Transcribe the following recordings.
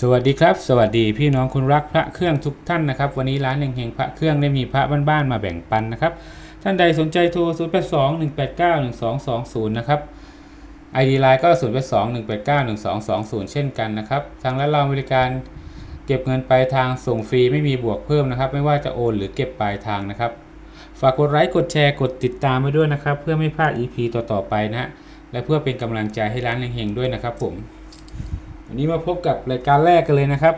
สวัสดีครับ สวัสดีพี่น้องคุณรักพระเครื่องทุกท่านนะครับ วันนี้ร้านเฮงๆพระเครื่องได้มีพระบ้านๆมาแบ่งปันนะครับ ท่านใดสนใจโทร 0 8 2 1 8 9 1 2 2 0 นะครับ ID Line ก็ 0 8 2 1 8 9 1 2 2 0 เช่นกันนะครับ ทางร้านเราบริการเก็บเงินปลายทางส่งฟรีไม่มีบวกเพิ่มนะครับ ไม่ว่าจะโอนหรือเก็บปลายทางนะครับ ฝากกดไลค์กดแชร์กดติดตามไว้ด้วยนะครับ เพื่อไม่พลาด EP ต่อๆไปนะฮะและเพื่อเป็นกำลังใจให้ร้านเฮงๆด้วยนะครับผม วันนี้มาพบกับรายการแรกกันเลยนะครับ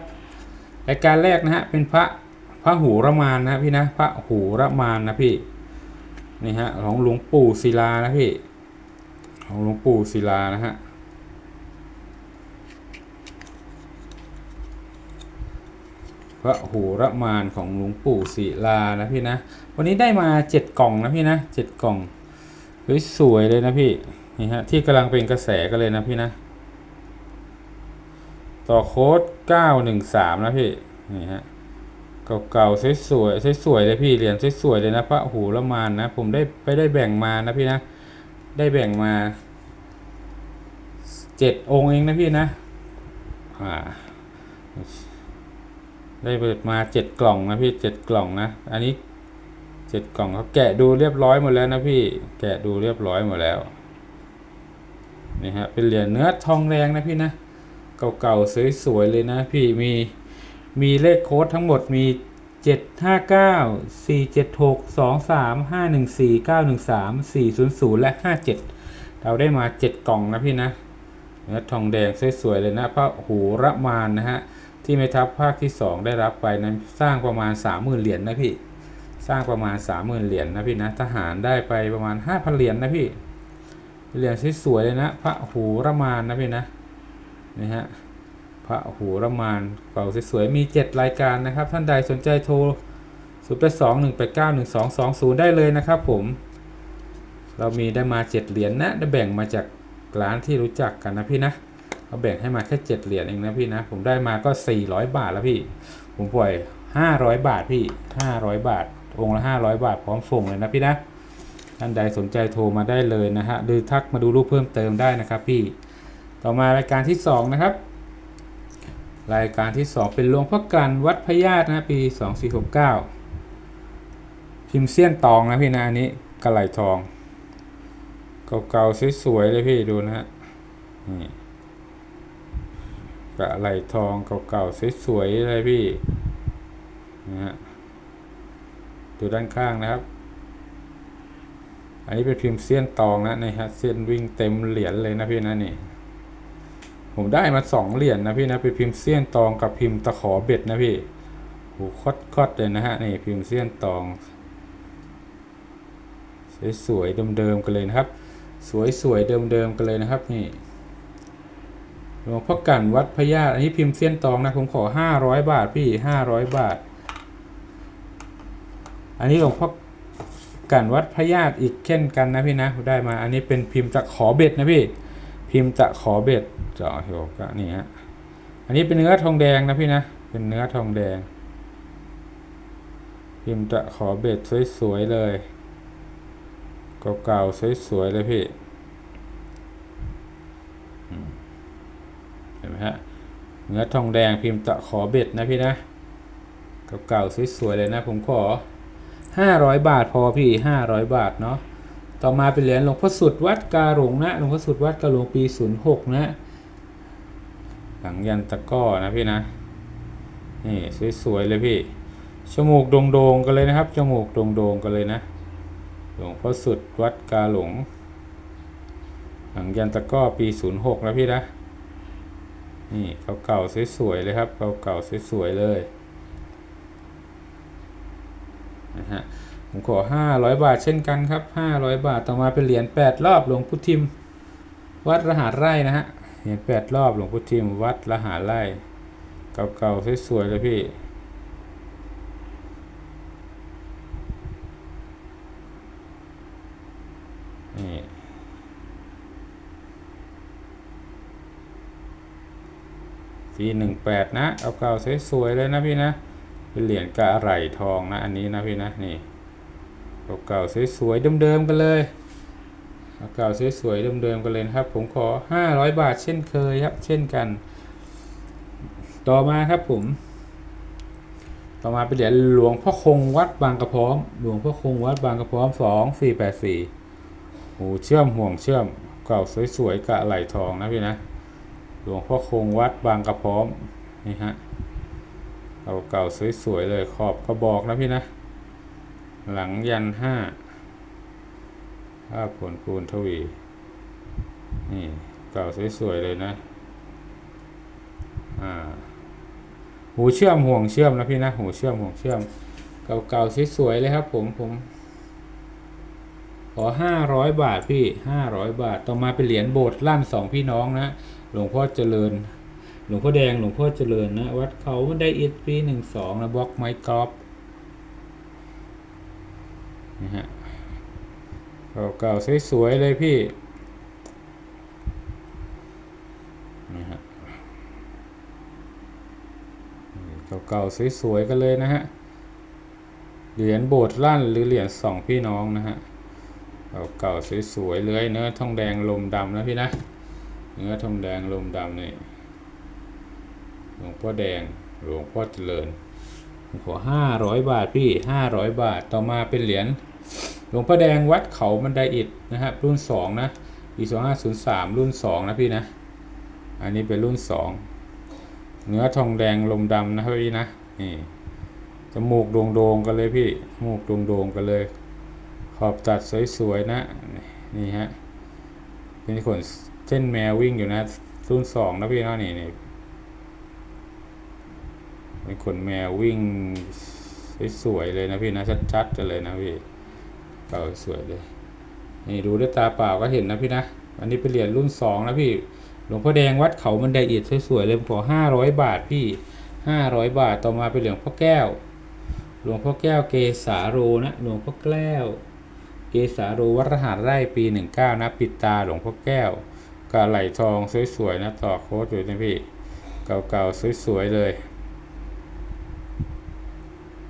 รายการแรกนะฮะเป็นพระพระหูระมานนะพี่นะพระหูระมานนะพี่นี่ฮะของหลวงปู่ศิลานะพี่ของหลวงปู่ศิลานะฮะพระหูระมานของหลวงปู่ศิลานะพี่นะวันนี้ได้มาเจ็ดกล่องนะพี่นะเจ็ดกล่องเฮ้ยสวยเลยนะพี่นี่ฮะที่กำลังเป็นกระแสกันเลยนะพี่นะ ต่อโค้ด913 นะพี่ นี่ฮะ เก่าๆ สวยๆ สวยๆ เลยพี่ เหรียญสวยๆ เลยนะพระหูละมานนะ ผมได้ไปได้แบ่งมานะพี่นะ ได้แบ่งมาเจ็ดองค์เองนะพี่นะ อ่า ได้เปิดมาเจ็ดกล่องนะพี่เจ็ดกล่องนะ อันนี้เจ็ดกล่องเขาแกะดูเรียบร้อยหมดแล้วนะพี่ แกะดูเรียบร้อยหมดแล้ว นี่ฮะ เป็นเหรียญเนื้อทองแดงนะพี่นะ เก่าๆ สวยๆ เลยนะพี่มีมีเลขโค้ดทั้งหมดมี 7 5 9 4 7 6 2 3 5 1 4 9 1 3 4 0 0 และ 57 เราได้มา 7 กล่องนะพี่นะเนื้อทองแดงสวยๆ เลยนะพระหูระมานนะฮะ ที่แม่ทัพภาคที่ 2 ได้รับไปนั้นสร้างประมาณ 30,000 เหรียญนนะพี่ สร้างประมาณ 30,000 เหรียญนนะพี่นะ ทหารได้ไปประมาณ 5,000 เหรียญนนะพี่ เหรียญสวยๆ เลยนะ พระหูระมานนะพี่นะ นี่ฮะพระหูระมานเป่าสวยๆมี 7 รายการนะครับ ท่านใดสนใจโทร 0 8 2 1 8 9 1 2 2 0 ได้เลยนะครับผม เรามีได้มา 7 เหรียญนะได้แบ่งมาจากร้านที่รู้จักกันนะพี่นะเราแบ่งให้มาแค่ 7 เหรียญเองนะพี่นะ ผมได้มาก็ 400 บาทแล้วพี่ ผมปล่อย 500 บาทพี่ 500 บาท องค์ละ 500 บาทพร้อมส่งเลยนะพี่นะท่านใดสนใจโทรมาได้เลยนะฮะหรือทักมาดูรูปเพิ่มเติมได้นะครับพี่ ต่อมารายการที่ 2 นะครับ รายการที่ 2 เป็นหลวงพ่อกันวัดพญาตนะปี 2469 พิมพ์เซียนตองนะพี่นะอันนี้กระไหลทอง เก่าๆสวยๆเลยพี่ดูนะฮะนี่กระไหลทองเก่าๆสวยๆเลยพี่นะฮะดูด้านข้างนะครับ อันนี้เป็นพิมพ์เซียนตองนะนี่ฮะเส้นวิ่งเต็มเหรียญเลยนะพี่นะนี่ ผมได้มาสองเหรียญนนะพี่นะเป็นพิมพ์เซียนตองกับพิมพ์ตะขอเบ็ดนะพี่โหคดคดเลยนะฮะนี่พิมพ์เซียนตอง สวยๆเดิมๆกันเลยนะครับ สวยๆเดิมๆกันเลยนะครับนี่หลวงพ่อกันวัดพญาอันนี้พิมพ์เซียนตองนะผมขอห้าร้อยบาทพี่ห้าร้อยบาท อันนี้หลวงพ่อกันวัดพญาอีกเช่นกันนะพี่นะได้มา อันนี้เป็นพิมพ์ตะขอเบ็ดนะพี่ พิมพ์ตะขอเบ็ดเจาะหัวก็นี่ฮะอันนี้เป็นเนื้อทองแดงนะพี่นะ เป็นเนื้อทองแดง พิมพ์ตะขอเบ็ดสวยๆเลยเก่าๆสวยๆเลยพี่เห็นไหมฮะเนื้อทองแดงพิมพ์ตะขอเบ็ดนะพี่นะเก่าๆสวยๆเลยนะผมขอห้าร้อยบาทพอพี่ห้าร้อยบาทเนาะ ต่อมาเป็นเหรียญหลวงพ่อสุดวัดกาหลงนะหลวงพ่อสุดวัดกาหลงปี 06 นะ หลังยันตะก้อนะพี่นะ นี่สวยๆเลยพี่ จมูกโด่งๆกันเลยนะครับ จมูกโด่งๆกันเลยนะ หลวงพ่อสุดวัดกาหลง หลังยันตะก้อปี 06นะพี่นะ นี่เก่าๆสวยๆเลยครับ เก่าๆสวยๆเลย นะฮะผมขอ 500 บาทเช่นกันครับ 500 บาทต่อมาเป็นเหรียญ8รอบหลวงพุทิม วัดรหารไร่นะฮะเหรียญ8รอบหลวงพุทิม วัดรหารไร่เก่าๆสวยๆเลยพี่นี่ปีหนึ่งแปดนะ เอาเก่าสวยๆเลยนะพี่นะ เป็นเหรียญกระไหลทองนะ อันนี้นะพี่นะนี่เก่าๆสวยๆเดิมๆกันเลยเก่าสวยๆเดิมๆกันเลยครับ ผมขอ 500 บาทเช่นเคยครับ เช่นกัน ต่อมาครับผม ต่อมาเป็นเหรียญหลวงพ่อคงวัดบางกระพร้อม หลวงพ่อคงวัดบางกระพร้อมสองสี่แปดสี่หูเชื่อมห่วงเชื่อมเก่าสวยๆกะไหลทองนะพี่นะ หลวงพ่อคงวัดบางกระพร้อมนี่ฮะ เก่าเก่าๆสวยๆเลยขอบกระบอกนะพี่นะ หลังยันห้าภาพผลปูนทวี นี่เก่าสวยๆเลยนะ อ่า หูเชื่อมห่วงเชื่อมนะพี่นะ หูเชื่อมห่วงเชื่อม เก่าๆสวยๆเลยครับผมผมขอห้าร้อยบาทพี่ห้าร้อยบาท ต่อมาเป็นเหรียญโบสถ์ลั่นสองพี่น้องนะ หลวงพ่อเจริญ หลวงพ่อแดงหลวงพ่อเจริญนะ วัดเขาบันได้อิฐปีหนึ่งสองนะบล็อกไม้กอล์ฟนี่ฮะเก่าๆสวยๆเลยพี่นี่ฮะเก่าๆสวยๆกันเลยนะฮะเหรียญโบสถ์ลั่นหรือเหรียญสองพี่น้องนะฮะเก่าๆสวยๆเลยเนื้อทองแดงลมดำนะพี่นะเนื้อทองแดงลมดำนี่ หลวงพ่อแดง หลวงพ่อเจริญขอห้าร้อยบาทพี่ห้าร้อยบาทต่อมาเป็นเหรียญหลวงพ่อแดงวัดเขาบันไดอิฐนะครับรุ่นสองนะปีสองห้าศูนย์สามรุ่นสองนะพี่นะ อันนี้เป็นรุ่นสองเนื้อทองแดงลมดำนะครับพี่นะนี่จมูกโด่งๆกันเลยพี่จมูกโด่งๆกันเลย ขอบตัดสวยๆนะนี่ฮะเป็นขนเส้นแมววิ่งอยู่นะรุ่นสองนะพี่นะนี่นี่ เป็นขนแมววิ่งสวยๆเลยนะพี่นะชัดๆกันเลยนะพี่เก่าสวยเลยนี่ดูด้วยตาเปล่าก็เห็นนะพี่นะ อันนี้เป็นเหรียญรุ่นสองนะพี่ หลวงพ่อแดงวัดเขามันไดอิฐสวยๆเลยขอห้าร้อยบาทพี่ห้าร้อยบาทต่อมาเป็นเหรียญพ่อแก้ว หลวงพ่อแก้วเกษาโรนะหลวงพ่อแก้ว เกษาโรวัดรหัสไร่ปีหนึ่งเก้านะปิดตาหลวงพ่อแก้วกาไหลทองสวยๆนะต่อโค้ดอยู่นะพี่ เก่าๆสวยๆเลย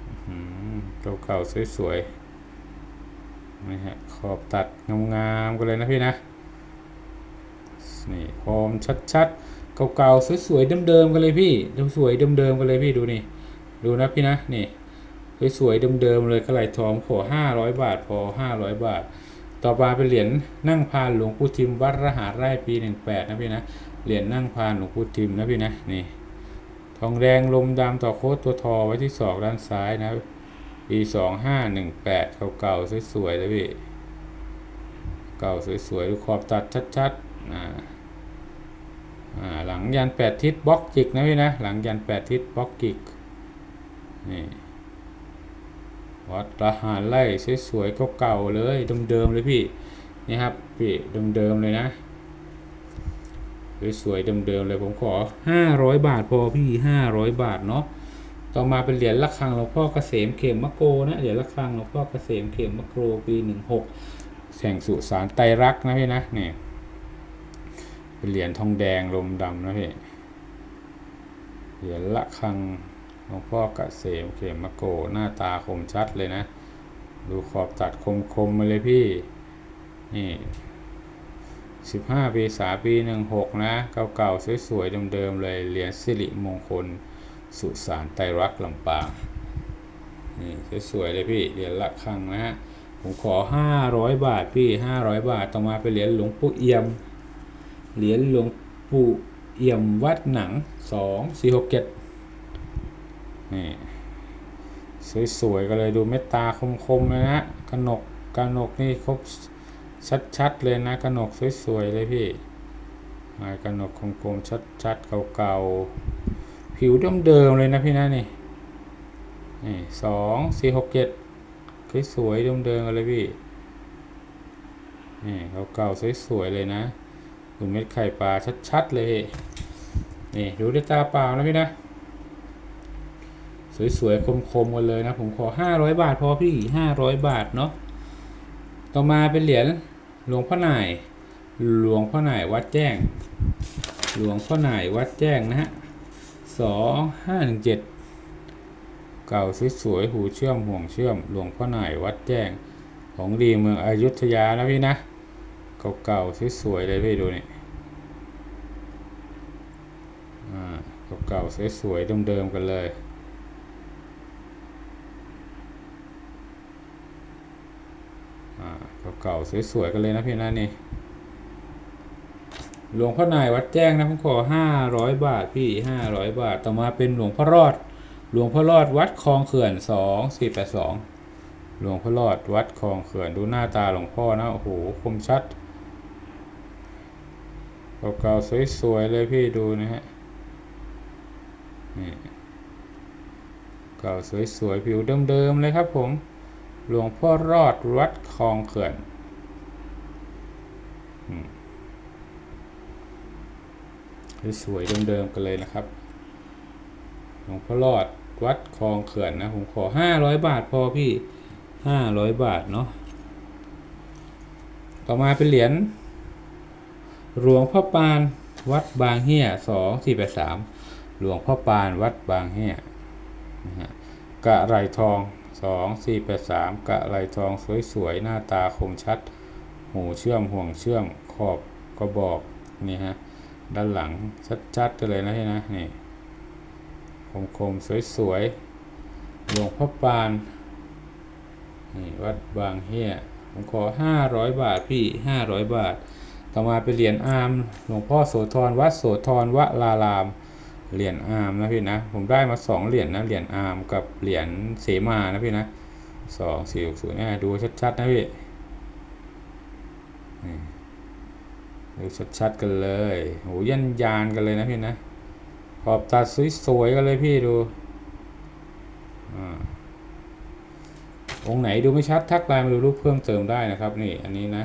อื้อหือ เก่าๆสวยๆนี่ฮะขอบตัดงามๆกันเลยนะพี่นะนี่พร้อมชัดๆเก่าๆสวยๆเดิมๆกันเลยพี่สวยๆเดิมๆกันเลยพี่ดูนี่ดูนะพี่นะนี่สวยๆเดิมๆเลยกระไหลทองขอห้าร้อยบาทพอห้าร้อยบาท ต่อมาเป็นเหรียญนั่งพานหลวงปู่ทิมวัดรหัสไร่ปีหนึ่งแปดนะพี่นะเหรียญนั่งพานหลวงปู่ทิมนะพี่นะนี่ทองแดงลมดำต่อโค้ดตัวทอไว้ที่ศอกด้านซ้ายนะ ปีสองห้าหนึ่งแปดเก่าๆสวยๆเลยพี่เก่าสวยๆดูขอบตัดชัดๆอ่าหลังยันแปดทิศบล็อกจิกนะพี่นะ หลังยันแปดทิศบล็อกจิกนี่วัดระหารไล่สวยๆก็เก่าๆเลยเดิมๆเลยพี่นี่ครับพี่เดิมๆเลยนะสวยๆเดิมๆเลยผมขอห้าร้อยบาทพอพี่ห้าร้อยบาทเนาะ ต่อมาเป็นเหรียญระฆังหลวงพ่อเกษมเข็มมะโกนะเหรียญระฆังหลวงพ่อเกษมเข็มมะโกปีหนึ่งหกแห่งสุสานไตรรักษ์นะพี่นะเนี่ยเป็นเหรียญทองแดงลมดำนะพี่เหรียญละคังหลวงพ่อเกษมเขมมะโกหน้าตาคมชัดเลยนะ ดูขอบตัดคมคมมาเลยพี่นี่สิบห้าปีสาปีหนึ่งหกนะ เก่าๆสวยๆเดิมๆเลยเหรียญสิริมงคล สุสานไตรรักลำปางนี่สวยๆเลยพี่เหรียญละคังนะฮะผมขอห้าร้อยบาทพี่ห้าร้อยบาทต่อมาเป็นเหรียญหลวงปู่เอี่ยมเหรียญหลวงปู่เอี่ยมวัดหนังสองสี่หกเจ็ดนี่สวยๆก็เลยดูเม็ดตาคมๆเลยนะกระหนกกระหนกนี่ครบชัดๆเลยนะกระหนกสวยๆเลยพี่ลายกระหนกคมๆชัดๆเก่าๆ ผิวเดิมๆเลยนะพี่นะนี่นี่สองสี่หกเจ็ดสวยๆเดิมๆเลยพี่นี่เก่าๆสวยๆเลยนะดูเม็ดไข่ปลาชัดๆเลยนี่ดูด้วยตาเปล่านะพี่นะสวยๆคมๆกันเลยนะผมขอ 500 บาทพอพี่ 500 บาทเนาะต่อมาเป็นเหรียญหลวงพ่อหน่ายหลวงพ่อหน่ายวัดแจ้ง หลวงพ่อหน่ายวัดแจ้งนะฮะ สองห้าหนึ่งเจ็ดเก่าสวยๆหูเชื่อมห่วงเชื่อมหลวงพ่อหน่ายวัดแจ้งของดีเมืองอยุธยานะพี่นะ เก่าๆสวยๆเลยพี่ดูนี่อ่าเก่าๆสวยๆเดิมๆกันเลยอ่าเก่าๆสวยๆกันเลยนะพี่นะนี่ หลวงพ่อนายวัดแจ้งนะผมขอห้าร้อยบาทพี่ห้าร้อยบาท ต่อมาเป็นหลวงพ่อรอด หลวงพ่อรอดวัดคลองเขื่อนสองสี่แปดสองหลวงพ่อรอดวัดคลองเขื่อนดูหน้าตาหลวงพ่อนะโอ้โหคมชัดเก่าๆสวยๆเลยพี่ดูนะฮะนี่เก่าสวยๆผิวเดิมๆเลยครับผม หลวงพ่อรอดวัดคลองเขื่อน อืม สวยๆเดิมๆกันเลยนะครับหลวงพ่อรอดวัดคลองเขื่อนนะ ผมขอห้าร้อยบาทพอพี่ห้าร้อยบาทเนาะต่อมาเป็นเหรียญหลวงพ่อปานวัดบางเฮียสองสี่แปดสามหลวงพ่อปานวัดบางเฮียนะฮะกะไรทองสองสี่แปดสามกะไรทองสวยๆหน้าตาคมชัด หูเชื่อมห่วงเชื่อมขอบกระบอกนี่ฮะ ด้านหลังชัดๆกันเลยนะพี่นะนี่คมๆสวยๆหลวงพ่อปานนี่วัดบางเฮียผมขอห้าร้อยบาทพี่ห้าร้อยบาท ต่อมาเป็นเหรียญอามหลวงพ่อโสธรวัดโสธรวลารามเหรียญอามนะพี่นะ ผมได้มาสองเหรียญนะเหรียญอามกับเหรียญเสมานะพี่นะสองสี่หกศูนย์เนี่ยดูชัดๆนะพี่ ดูชัดๆกันเลยโหยันยานกันเลยนะพี่นะ ขอบตาสวยๆกันเลยพี่ดูอาองไหนดูไม่ชัดทักไลน์มาดูรูปเพิ่มเติมได้นะครับ นี่อันนี้นะ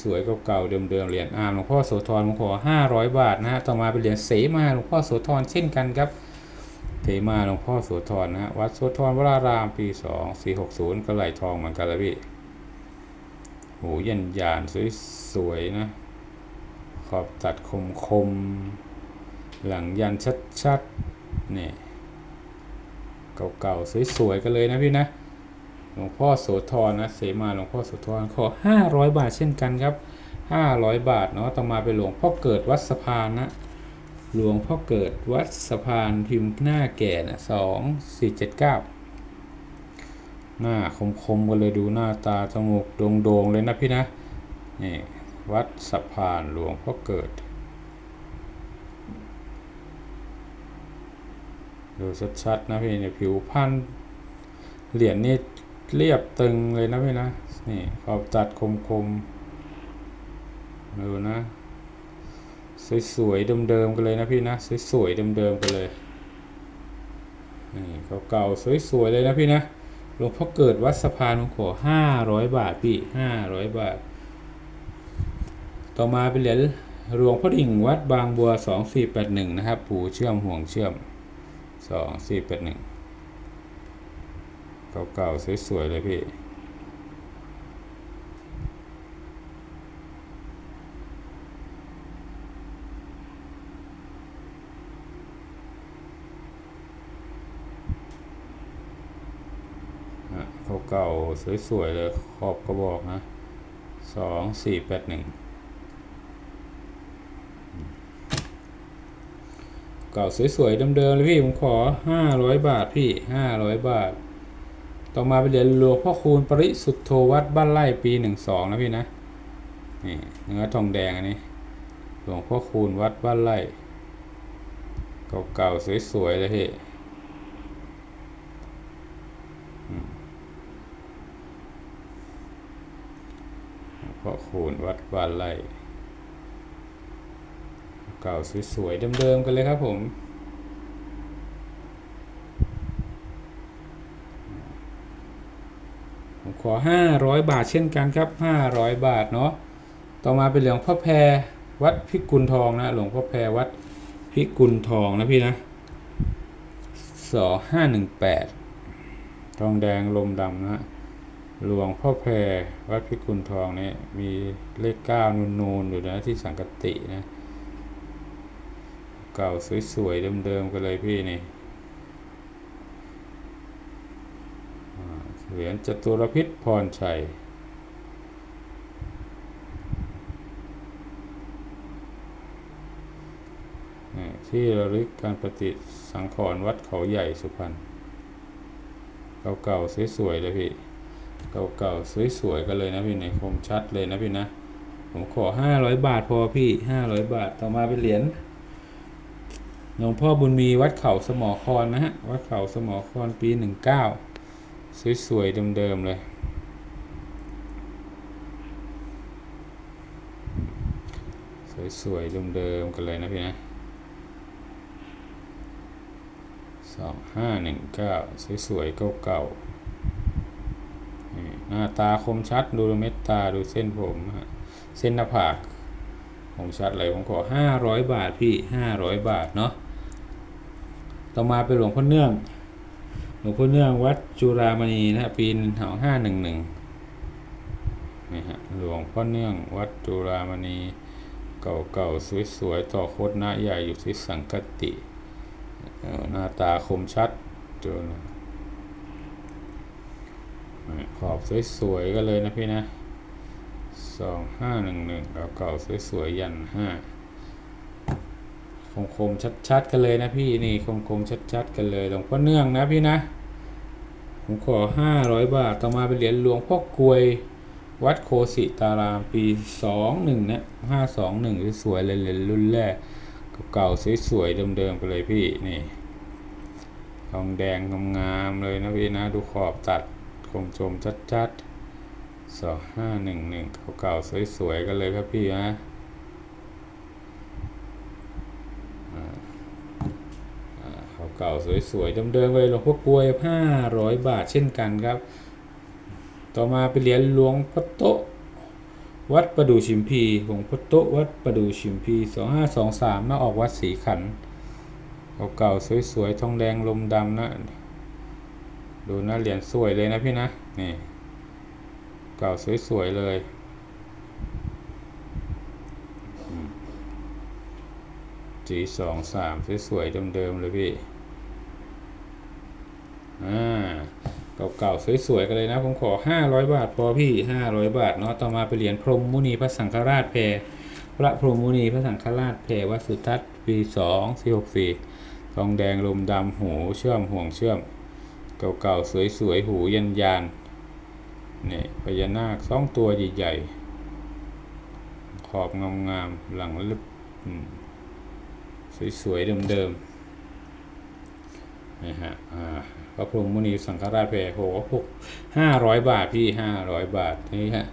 สวยๆเก่าๆเดิมๆเหรียญอามหลวงพ่อโสธรผมขอห้าร้อยบาทนะฮะต่อมาเป็นเหรียญเสมาหลวงพ่อโสธรเช่นกันครับเสมาหลวงพ่อโสธรนะฮะวัดโสธรวรารามปีสองสี่หกศูนย์ก็ไหลทองเหมือนกันเลยพี่ โหยันยานสวยๆนะ ขอบตัดคมๆ หลังยันชัดๆนี่เก่าๆ สวยๆ กันเลยนะพี่นะ หลวงพ่อโสธรนะ เสมาหลวงพ่อโสธรขอ 500 บาทเช่นกันครับ 500 บาทเนาะ ต่อมาเป็นหลวงพ่อเกิดวัดสะพานนะหลวงพ่อเกิดวัดสะพานพิมพ์หน้าแก่นะสองสี่เจ็ดเก้า หน้าคมๆกันเลยดูหน้าตาจมูกโด่งๆเลยนะพี่นะนี่วัดสะพานหลวงพ่อเกิด ดูชัดๆนะพี่เนี่ยผิวพันธุ์เหรียญนี่เรียบตึงเลยนะพี่นะนี่ขอบจัดคมๆดูนะ สวยๆเดิมๆกันเลยนะพี่นะสวยๆเดิมๆกันเลยนี่เก่าๆสวยๆเลยนะพี่นะ หลวงพ่อเกิดวัดสะพานขอห้าร้อยบาทพี่ห้าร้อยบาท ต่อมาเป็นเหรียญหลวงพ่อดิ่งวัดบางบัวสองสี่แปดหนึ่งนะครับ ปู่เชื่อมห่วงเชื่อมสองสี่แปดหนึ่งเก่าๆสวยๆเลยพี่ ฮะ เก่าสวยๆเลยขอบกระบอกนะสองสี่แปดหนึ่งเก่าสวยๆเดิมๆเลยพี่ผมขอห้าร้อยบาทพี่ห้าร้อยบาท ต่อมาไปเรียนหลวงพ่อคูณปริสุทธโธวัดบ้านไร่ปีหนึ่งสองนะพี่นะนี่เนื้อทองแดงอันนี้หลวงพ่อคูณวัดบ้านไร่เก่าๆสวยๆเลยพี่ พ่อ คูณวัดบ้านไร่เก่าสวยๆเดิมๆกันเลยครับผมผมขอ 500 บาทเช่นกันครับ 500 บาทเนาะต่อมาเป็นเหลืองพ่อแพรวัดพิกุลทองนะหลวงพ่อแพรวัดพิกุลทองนะพี่นะสองห้าหนึ่งแปดทองแดงลมดำนะฮะ หลวงพ่อแพรวัดพิกุลทองเนี่ยมีเลขเก้านูนๆอยู่นะที่สังกตินะ เก่าสวยๆเดิมๆกันเลยพี่นี่เหรียญจตุรพิษพรชัยที่ระลึกการปฏิสังขรณ์วัดเขาใหญ่สุพรรณเก่าๆสวยๆเลยพี่ เก่าๆสวยๆกันเลยนะพี่ในคมชัดเลยนะพี่นะ ผมขอห้าร้อยบาทพอพี่ห้าร้อยบาทต่อมาเป็นเหรียญหลวงพ่อบุญมีวัดเขาสมอคอนนะฮะ วัดเขาสมอคอนปีหนึ่งเก้าสวยๆเดิมๆเลย สวยๆเดิมๆกันเลยนะพี่นะสองห้าหนึ่งเก้าสวยๆเก่าๆ หน้าตาคมชัดดูเม็ดตาดูเส้นผมเส้นหน้าผากคมชัดเลยผมขอห้าร้อยบาทพี่ห้าร้อยบาทเนาะต่อมาเป็นหลวงพ่อเนื่อง หลวงพ่อเนื่องวัดจุฬามณีนะปีสองห้าหนึ่งหนึ่งนี่ฮะหลวงพ่อเนื่องวัดจุฬามณีเก่าๆสวยๆต่อโคตรหน้าใหญ่อยู่ที่สังกติหน้าตาคมชัดจน ขอบสวยๆก็เลยนะพี่นะสองห้าหนึ่งหนึ่งเก่าสวยๆยันห้าคมๆชัดๆกันเลยนะพี่นี่คมๆชัดๆกันเลยหลวงพ่อเนื่องนะพี่นะผมขอห้าร้อยบาทต่อมาเป็นเหรียญหลวงพ่อกลวยวัดโคสิตารามปีสองหนึ่งนะห้าสองหนึ่งสวยๆเลยเลยรุ่นแรกเก่าๆสวยๆเดิมๆกันเลยพี่นี่ทองแดงงามๆเลยนะพี่นะดูขอบตัด คมชมชัดๆสองห้าหนึ่งหนึ่งเก่าๆสวยๆกันเลยครับพี่นะอ่าอ่าเก่าๆสวยๆเดิมๆเลยหลวงพ่อกลวยห้าร้อยบาทเช่นกันครับ ต่อมาไปเหรียญหลวงพ่อโตวัดประดูชิมพีหลวงพ่อโตวัดประดูชิมพีสองห้าสองสามมาออกวัดศรีขันเก่าๆสวยๆทองแดงลมดำนะ ดูนะเหรียญสวยเลยนะพี่นะ นี่ เก่าสวยๆเลยจีสองสามสวยๆเดิมๆเลยพี่ อ่า เก่าๆสวยๆกันเลยนะ ผมขอ500บาทพอพี่500บาทเนาะ ต่อมาไปเหรียญพรหมมุนีพระสังฆราชแพรพระพรหมมุนีพระสังฆราชแพรวัดสุทัศน์ปี2 4 6 4ทองแดงลมดำหูเชื่อมห่วงเชื่อม เก่าๆ สวยๆ หูยันยานนี่พญานาคสองตัวใหญ่ๆ ขอบงามๆ หลังลึกอืมสวยๆ เดิมๆนี่ฮะอ่าพระพรหมมุนีสังฆราชแพรโหหกห้าร้อยบาทพี่ห้าร้อยบาทนี่ฮะ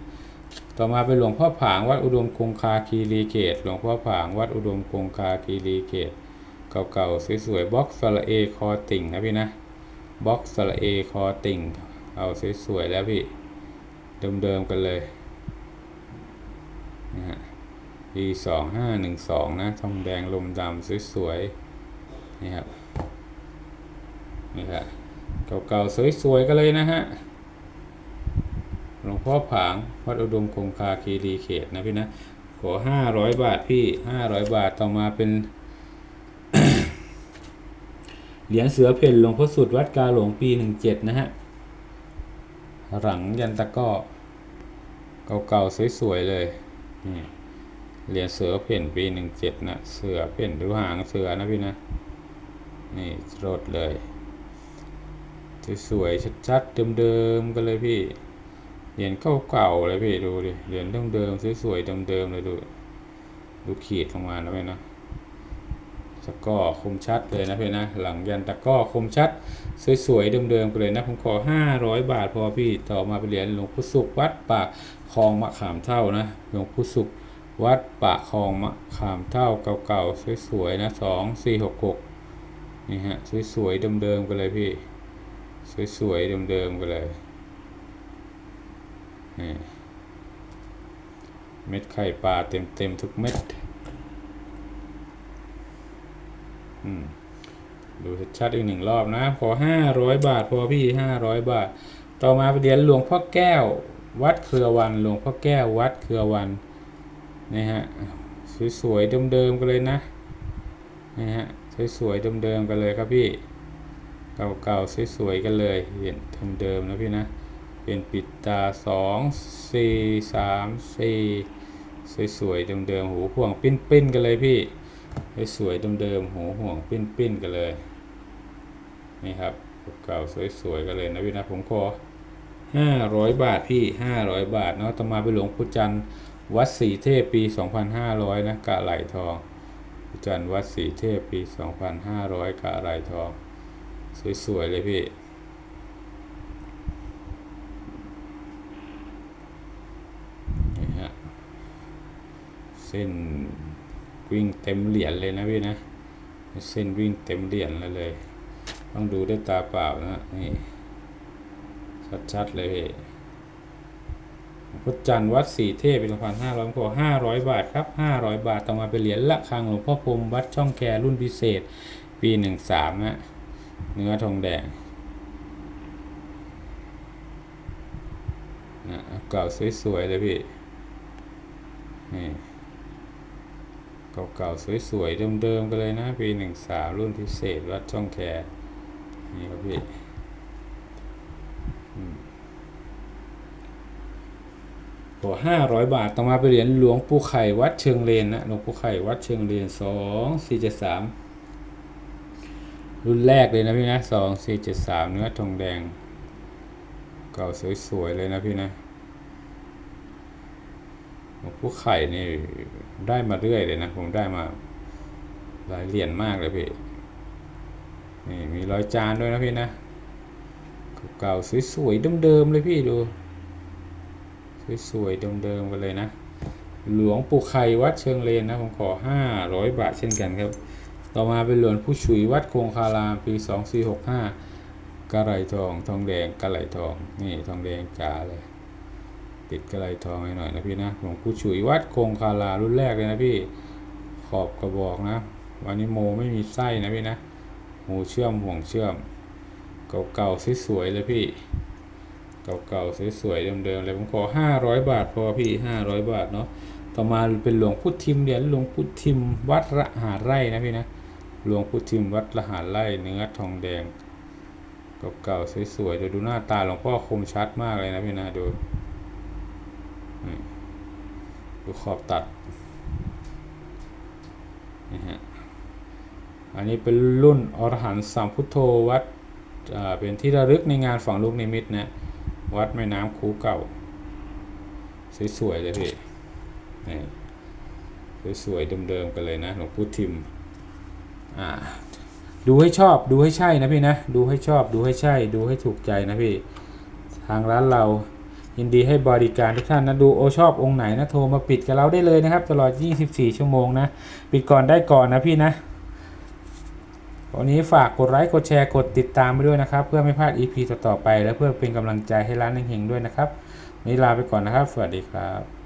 ต่อมาเป็นหลวงพ่อผางวัดอุดมคงคาคีรีเกตหลวงพ่อผางวัดอุดมคงคาคีรีเกตเก่าๆสวยๆบล็อกสระเอคอติ่งนะพี่นะ บล็อกสระเอคอติ่ง เอาสวยๆแล้วพี่ เดิมๆกันเลยนะฮะปีสองห้าหนึ่งสองนะทองแดงลมดำสวยๆนี่ครับนี่ครับเก่าๆสวยๆกันเลยนะฮะหลวงพ่อผางวัดอุดมคงคาคีรีเขตนะพี่นะขอห้าร้อยบาทพี่ห้าร้อยบาทต่อมาเป็น เหรียญเสือเพ่นหลวงพ่อสุดวัดกาหลวงปีหนึ่งเจ็ดนะฮะ หลังยันตะก้อเก่าๆสวยๆเลยนี่เหรียญเสือเพ่นปีหนึ่งเจ็ดนะ เสือเพ่นดูหางเสือนะพี่นะ นี่รดเลยสวยๆชัดๆเดิมๆกันเลยพี่ เหรียญเก่าๆเลยพี่ดูดิ เหรียญเดิมๆสวยๆเดิมๆเลยดู ดูขีดลงมานะพี่นะะก้อคมชัดเลยนะเพี่อนนะ หลังยันตะก้อคมชัด สวยๆเดิมๆกันเลยนะ ผมขอ 500 บาทพอพี่ต่อมาเป็นเหรียญหลวงพ่อสุขวัดปากคลองมะขามเท่านะหลวงพ่อสุขวัดปากคลองมะขามเท่าเก่าๆสวยๆนะสองสี่หกหกนี่ฮะสวยๆเดิมๆกันเลยพี่ สวยๆเดิมๆกันเลยนี่เม็ดไข่ปลาเต็มๆทุกเม็ด อืม ดูชัดๆอีกหนึ่งรอบนะ ขอห้าร้อยบาท พอพี่ห้าร้อยบาท ต่อมาไปเหรียญหลวงพ่อแก้ว วัดเครือวันหลวงพ่อแก้ววัดเครือวันนี่ฮะสวยๆเดิมๆกันเลยนะนี่ฮะสวยๆเดิมๆกันเลยครับพี่เก่าๆสวยๆกันเลยเหรียญเดิมๆนะพี่นะเป็นปิดตาสองสี่สามสี่สวยๆเดิมๆหูพ่วงปิ้นๆกันเลยพี่ สวยๆเดิมๆหูห่วงปิ้นๆกันเลย นี่ครับเก่าสวยๆกันเลยนะพี่นะผมขอห้าร้อยบาทพี่ห้าร้อยบาทเนาะต่อมาไปหลวงปู่จันทร์วัดศรีเทพปีสองพันห้าร้อยนะกะไหลทองปู่จันทร์วัดศรีเทพปีสองพันห้าร้อยกะไหลทอง สวยๆเลยพี่นี่ฮะเส้น วิ่งเต็มเหรียญเลยนะพี่นะเส้นวิ่งเต็มเหรียญเลยเลย ต้องดูด้วยตาเปล่านะนี่ชัดๆเลยพี่พุทธจันทร์วัดสีเทพปีสองพันห้าร้อยขอห้าร้อยบาทครับห้าร้อยบาทต่อมาเป็นเหรียญละครังหลวงพ่อพรมวัดช่องแครุ่นพิเศษ ปีหนึ่งสามนะเนื้อทองแดงนะเก่าสวยๆเลยพี่นี่ เก่าๆ สวยๆ เดิมๆ กันเลยนะ ปีหนึ่งสามรุ่นพิเศษวัดช่องแคนี่ครับพี่อืมขอห้าร้อยบาท ต่อมาไปเหรียญหลวงปู่ไข่วัดเชิงเลนนะ หลวงปู่ไข่วัดเชิงเลนสองสี่เจ็ดสามรุ่นแรกเลยนะพี่นะสองสี่เจ็ดสามเนื้อทองแดง เก่าสวยๆ เลยนะพี่นะหลวงปู่ไข่นี่ ได้มาเรื่อยเลยนะ ผมได้มาหลายเหรียญมากเลยพี่ นี่มีร้อยจานด้วยนะพี่นะ เก่าๆสวยๆเดิมๆเลยพี่ดู สวยๆเดิมๆกันเลยนะ หลวงปู่ไข่วัดเชิงเลนนะ ผมขอห้าร้อยบาทเช่นกันครับ ต่อมาเป็นหลวงผู้ฉุยวัดคงคารามปีสองสี่หกห้ากระไหลทอง ทองแดงกระไหลทอง นี่ทองแดงจ๋าเลย ติดกระไหลทองให้หน่อยนะพี่นะหลวงปู่ฉุยวัดคงคารารุ่นแรกเลยนะพี่ ขอบกระบอกนะ วันนี้โมไม่มีไส้นะพี่นะหูเชื่อมห่วงเชื่อม เก่าๆสวยๆเลยพี่ เก่าๆสวยๆเดิมๆเลยผมขอห้าร้อยบาทพอพี่ห้าร้อยบาทเนาะต่อมาเป็นหลวงพุทธิมเหรียญหลวงพุทธิมวัดระหาไร่นะพี่นะหลวงพุทธิมวัดระหาไร่เนื้อทองแดงเก่าๆสวยๆเดี๋ยวดูหน้าตาหลวงพ่อคมชัดมากเลยนะพี่นะดู ดูขอบตัดนี่ฮะอันนี้เป็นรุ่นอรหันต์สัมพุทโธวัดอ่าเป็นที่ระลึกในงานฝั่งลูกนิมิตนะวัดแม่น้ำคูเก่า สวยๆเลยพี่นี่สวยๆเดิมๆกันเลยนะหลวงปู่ทิมอ่าดูให้ชอบดูให้ใช่นะพี่นะ ดูให้ชอบดูให้ใช่ ดูให้ถูกใจนะพี่ ทางร้านเรา ยินดีให้บริการทุกท่านนะดูโอชอบองค์ไหนนะโทรมาปิดกับเราได้เลยนะครับ ตลอด 24 ชั่วโมงนะ ปิดก่อนได้ก่อนนะพี่นะวันนี้ฝากกดไลค์กดแชร์กดติดตามไปด้วยนะครับ เพื่อไม่พลาด EP ต่อๆไป และเพื่อเป็นกำลังใจให้ร้านเฮงๆด้วยนะครับวันนี้ลาไปก่อนนะครับ สวัสดีครับ